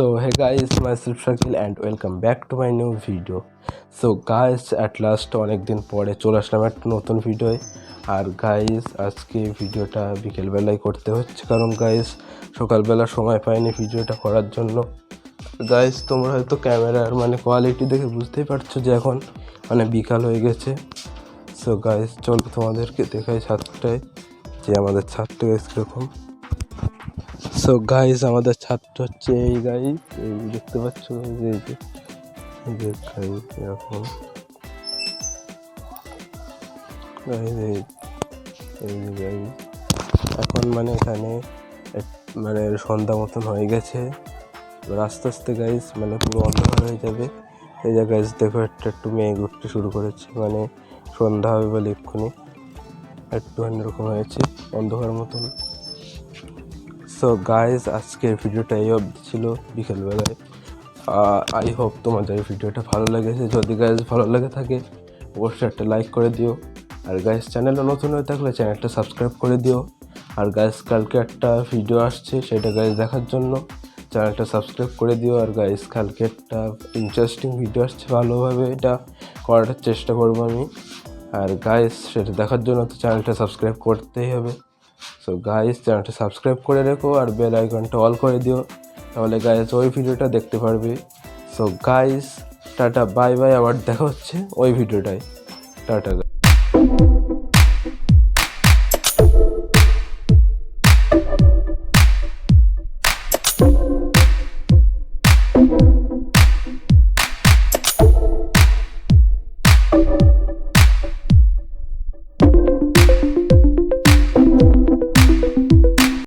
So hey guys, myself Shakil and welcome back to my new video. So guys, at last অনেক দিন পরে চলে আসলাম একটা নতুন ভিডিওয় আর গাইস আজকে ভিডিওটা বিকেলবেলায় করতে হচ্ছে। কারণ গাইস সকালবেলা সময় পাইনি ভিডিওটা করার জন্য। গাইস তোমরা হয়তো ক্যামেরার মানে কোয়ালিটি দেখে বুঝতেই পারছ যে এখন মানে বিকাল হয়ে গেছে। সো গাইস চলো তোমাদেরকে দেখাই ছাদটায় যে আমাদের ছাদটা গাইস কীরকম সো গাইস আমাদের ছাত্র হচ্ছে এই গাইস এই দেখতে পাচ্ছ? যে যে এখন মানে এখানে মানে সন্ধ্যা মতন হয়ে গেছে। এবার আস্তে আস্তে গাইস মানে পুরো অন্ধকার হয়ে যাবে। এই যে গাইস দেখো, একটু একটু মেঘ উঠতে শুরু করেছে। মানে সন্ধ্যা হবে বলে এক্ষুনি। একটু অন্যরকম হয়েছে, অন্ধকার মতন। সো গাইজ আজকের ভিডিওটা এই অবধি ছিল বিকেলবেলায়। আই হোপ তোমাদের ভিডিওটা ভালো লেগেছে। যদি গাইজ ভালো লেগে থাকে, অবশ্যই একটা লাইক করে দিও। আর গাইজ চ্যানেলটা নতুন হয়ে থাকলে চ্যানেলটা সাবস্ক্রাইব করে দিও। আর গাইজ কালকে একটা ভিডিও আসছে, সেটা গাইজ দেখার জন্য। চ্যানেলটা সাবস্ক্রাইব করে দিও। আর গাইজ কালকে একটা ইন্টারেস্টিং ভিডিও আসছে ভালোভাবে। এটা করার চেষ্টা করব আমি। আর গাইজ সেটা দেখার জন্য তো চ্যানেলটা সাবস্ক্রাইব করতেই হবে। সো গাইজ চ্যানেলটা সাবস্ক্রাইব করে রেখো আর বেল আইকনটা অল করে দিও। তাহলে গাইজ ওই ভিডিওটা দেখতে পারবে। So guys tata bye bye আবার দেখা হচ্ছে ওই ভিডিওটাই টাটা